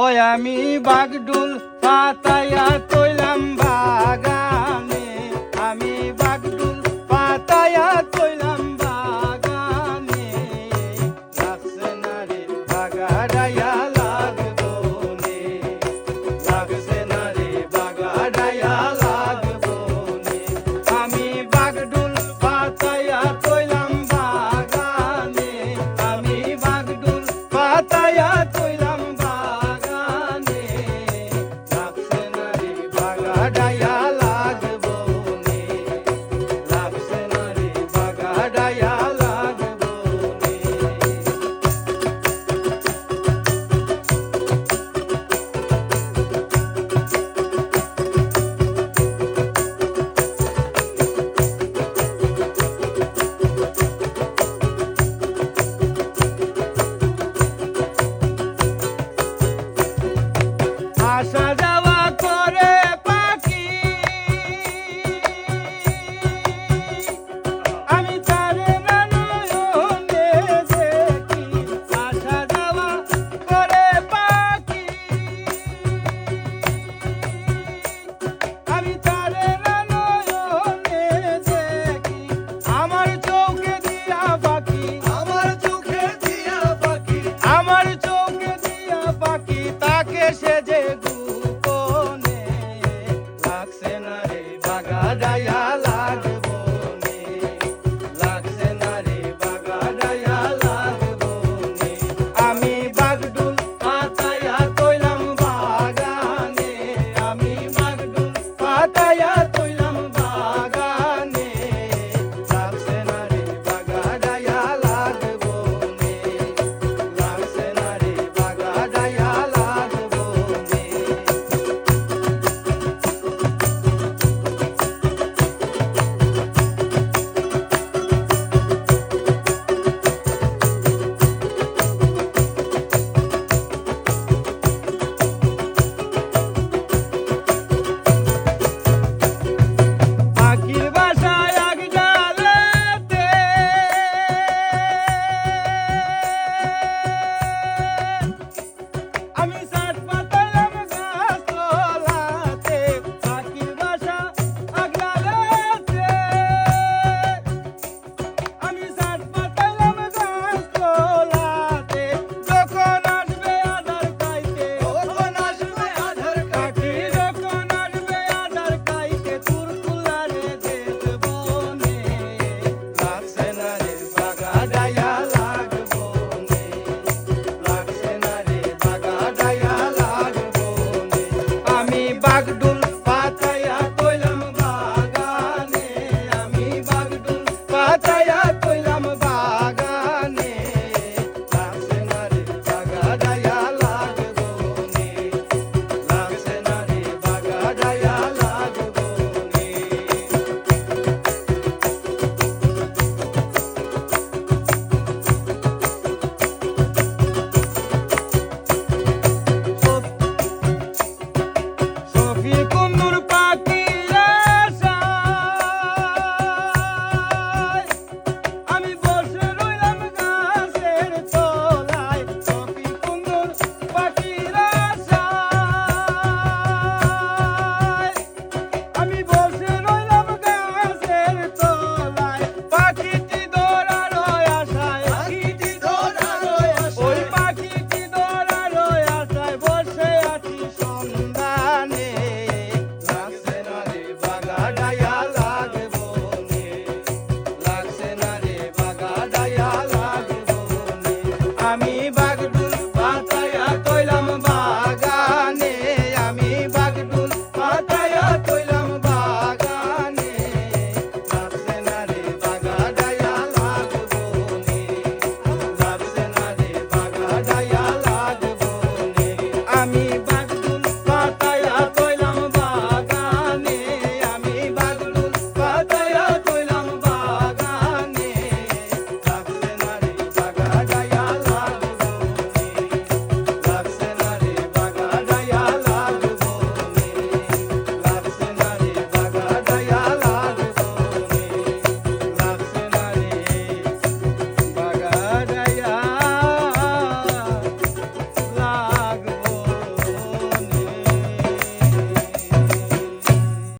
ওই আমি বাগডুল পাতায়া তৈলাম বাগানে। আমি বাগডুল পাতায়া তৈলাম বাগানে। লাগছে না রে বাগাড়াইয়া লাগবো নে। লাগছে না রে বাগাড়াইয়া লাগবো নে। আমি বাগডুল পাতায়া তৈলাম বাগানে। আমি বাগডুল পাতায়া তৈলাম Sadaya